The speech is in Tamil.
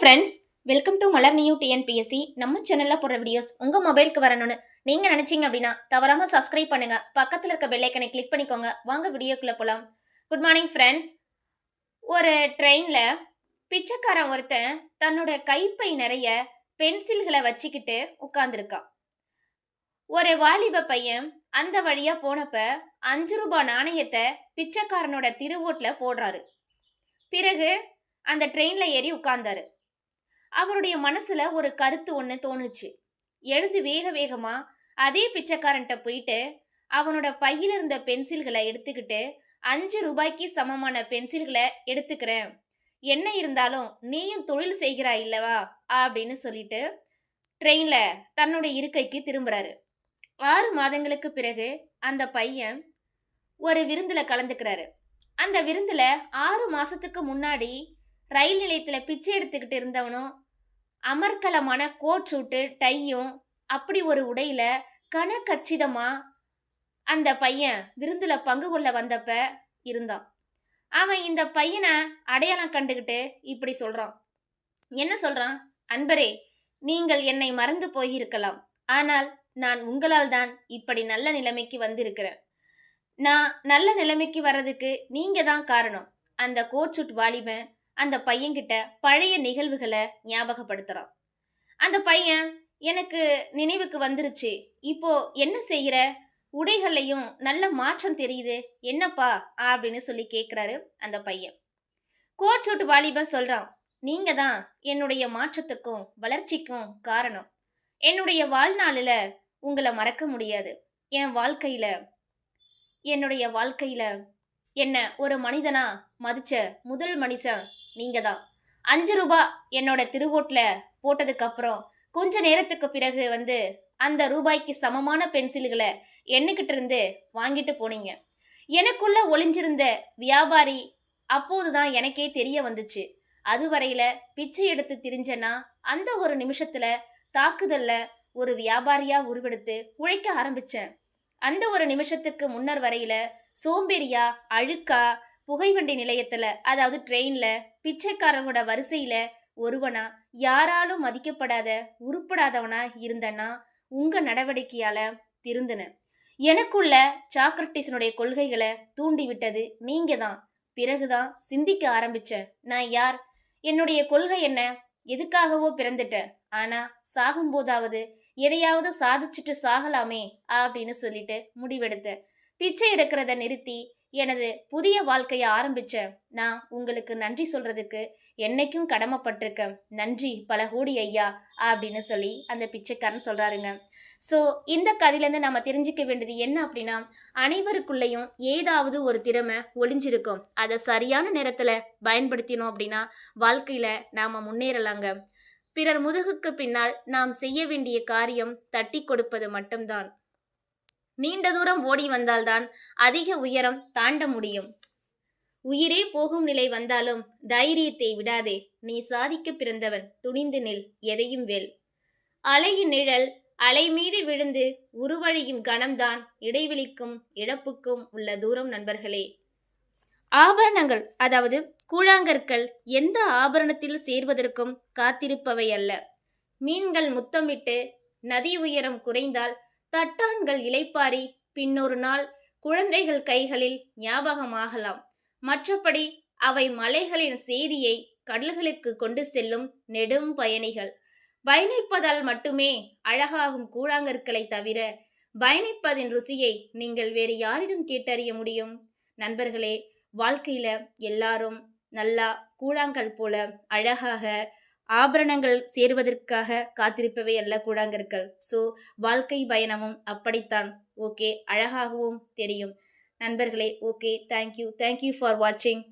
Friends welcome to Malar new TNPSC நம்ம சேனலில் போடுற வீடியோஸ் உங்கள் மொபைலுக்கு வரணும்னு நீங்கள் நினச்சிங்க அப்படின்னா தவறாமல் சப்ஸ்கிரைப் பண்ணுங்க. பக்கத்தில் இருக்க பெல்லைக்கனை கிளிக் பண்ணிக்கோங்க. வாங்க வீடியோக்குள்ளே போகலாம் குட் மார்னிங் ஃப்ரெண்ட்ஸ் ஒரு ட்ரெயினில் பிச்சைக்காரன் ஒருத்தன் தன்னோட கைப்பை நிறைய பென்சில்களை வச்சுக்கிட்டு உட்காந்துருக்கான் ஒரு வாலிப பையன் அந்த வழியாக போனப்ப அஞ்சு ரூபாய் நாணயத்தை பிச்சைக்காரனோட திருவோட்டில் போடுறாரு. பிறகு அந்த ட்ரெயினில் ஏறி உட்கார்ந்தாரு. அவருடைய மனசுல ஒரு கருத்து ஒன்று தோணுச்சு. எழுந்து வேக வேகமா அதே பிச்சைக்காரன்ட்ட போயிட்டு அவனோட பையில இருந்த பென்சில்களை எடுத்துக்கிட்டு அஞ்சு ரூபாய்க்கு சமமான பென்சில்களை எடுத்துக்கிறேன். என்ன இருந்தாலும் நீயும் தொழில் செய்கிறாய் இல்லவா? அப்படின்னு சொல்லிட்டு ட்ரெயின்ல தன்னுடைய இருக்கைக்கு திரும்புறாரு. ஆறு மாதங்களுக்கு பிறகு அந்த பையன் ஒரு விருந்தில் கலந்துக்கிறாரு. அந்த விருந்தில் ஆறு மாதத்துக்கு முன்னாடி ரயில் நிலையத்தில் பிச்சை எடுத்துக்கிட்டு இருந்தவனும் அமர்க்கலமான கோட் சூட்டு டையும் அப்படி ஒரு உடையில கனக்கச்சிதமா அந்த பையன் விருந்துல பங்கு கொள்ள வந்தப்ப இருந்தான். அவன் இந்த பையனை அடையாளம் கண்டுகிட்டு இப்படி சொல்றான். என்ன சொல்றான்? அன்பரே நீங்கள் என்னை மறந்து போயிருக்கலாம். ஆனால் நான் உங்களால் தான் இப்படி நல்ல நிலைமைக்கு வந்திருக்கிறேன். நான் நல்ல நிலைமைக்கு வர்றதுக்கு நீங்க தான் காரணம். அந்த கோட்சுட் வாலிபன் அந்த பையன்கிட்ட பழைய நிகழ்வுகளை ஞாபகப்படுத்துகிறான் அந்த பையன் எனக்கு நினைவுக்கு வந்துருச்சு. இப்போ என்ன செய்கிற உடைகள்லையும் நல்ல மாற்றம் தெரியுது. என்னப்பா? அப்படின்னு சொல்லி கேட்குறாரு அந்த பையன். கோச்சோட்டு வாலிபன் சொல்கிறான் நீங்கள் தான் என்னுடைய மாற்றத்துக்கும் வளர்ச்சிக்கும் காரணம். என்னுடைய வாழ்நாளில் உங்களை மறக்க முடியாது. என் வாழ்க்கையில் என்னுடைய வாழ்க்கையில் என்ன ஒரு மனிதனாக மதித்த முதல் மனுஷன் நீங்கள் தான் அஞ்சு ரூபா என்னோட திருவோட்டில் போட்டதுக்கப்புறம் கொஞ்ச நேரத்துக்கு பிறகு வந்து அந்த ரூபாய்க்கு சமமான பென்சில்களை என்னக்கிட்ட இருந்து வாங்கிட்டு போனீங்க. எனக்குள்ள ஒளிஞ்சிருந்த வியாபாரி அப்போதுதான் எனக்கே தெரிய வந்துச்சு. அதுவரையில பிச்சை எடுத்து திரிஞ்சனா அந்த ஒரு நிமிஷத்துல தாக்குதல்ல ஒரு வியாபாரியா உருவெடுத்து உழைக்க ஆரம்பிச்சேன். அந்த ஒரு நிமிஷத்துக்கு முன்னர் வரையில சோம்பேறியா அழுக்கா புகைவண்டி நிலையத்துல அதாவது ட்ரெயின்ல பிச்சைக்காரர்களோட வரிசையில ஒருவனா யாராலும் மதிக்கப்படாத உருப்படாதவனா இருந்தனா உங்க நடவடிக்கையால திருந்தின. எனக்குள்ள சாக்ரட்டிஸனுடைய கொள்கைகளை தூண்டி விட்டது நீங்க தான் பிறகுதான் சிந்திக்க ஆரம்பிச்சேன் நான் யார்? என்னுடைய கொள்கை என்ன? எதுக்காகவோ பிறந்துட்டேன் ஆனா சாகும்போதாவது எதையாவது சாதிச்சுட்டு சாகலாமே அப்படின்னு சொல்லிட்டு முடிவெடுத்தேன் பிச்சை எடுக்கிறத நிறுத்தி எனது புதிய வாழ்க்கையை ஆரம்பித்தேன் நான் உங்களுக்கு நன்றி சொல்றதுக்கு என்னைக்கும் கடமைப்பட்டிருக்கேன். நன்றி பல கோடி ஐயா அப்படின்னு சொல்லி அந்த பிச்சைக்காரன் சொல்றாருங்க. ஸோ இந்த கதையிலேருந்து நம்ம தெரிஞ்சுக்க வேண்டியது என்ன அப்படின்னா அனைவருக்குள்ளேயும் ஏதாவது ஒரு திறமை ஒளிஞ்சிருக்கும். அதை சரியான நேரத்தில் பயன்படுத்தினோம் அப்படின்னா வாழ்க்கையில் நாம் முன்னேறலாங்க. பிறர் முதுகுக்கு பின்னால் நாம் செய்ய வேண்டிய காரியம் தட்டி கொடுப்பது மட்டும்தான். நீண்ட தூரம் ஓடி வந்தால்தான் அதிக உயரம் தாண்ட முடியும். உயிரே போகும் நிலை வந்தாலும் தைரியத்தை விடாதே. நீ சாதிக்க பிறந்தவன் துணிந்து நில் எதையும் வெல். அலையின் நிழல் அலை மீது விழுந்து உருவழியும் கணம்தான் இடைவெளிக்கும் இழப்புக்கும் உள்ள தூரம் நண்பர்களே. ஆபரணங்கள் அதாவது கூழாங்கற்கள் எந்த ஆபரணத்தில் சேர்வதற்கும் காத்திருப்பவை அல்ல. மீன்கள் முத்தமிட்டு நதி உயரம் குறைந்தால் தட்டான்கள் இலைப்பாரி பின்னொரு நாள் குழந்தைகள் கைகளில் ஞாபகமாகலாம். மற்றபடி அவை மலைகளின் செய்தியை கடல்களுக்கு கொண்டு செல்லும் நெடும் பயணிகள். பயணிப்பதால் மட்டுமே அழகாகும் கூழாங்கற்களை தவிர பயணிப்பதின் ருசியை நீங்கள் வேறு யாரிடம் கேட்டறிய முடியும்? நண்பர்களே வாழ்க்கையில எல்லாரும் நல்லா கூழாங்கல் போல அழகாக ஆபரணங்கள் சேருவதற்காக காத்திருப்பவை அல்ல கூழாங்கற்கள். ஸோ வாழ்க்கை பயணமும் அப்படித்தான். ஓகே அழகாகவும் தெரியும். நண்பர்களே ஓகே தேங்க்யூ தேங்க்யூ ஃபார் வாட்சிங்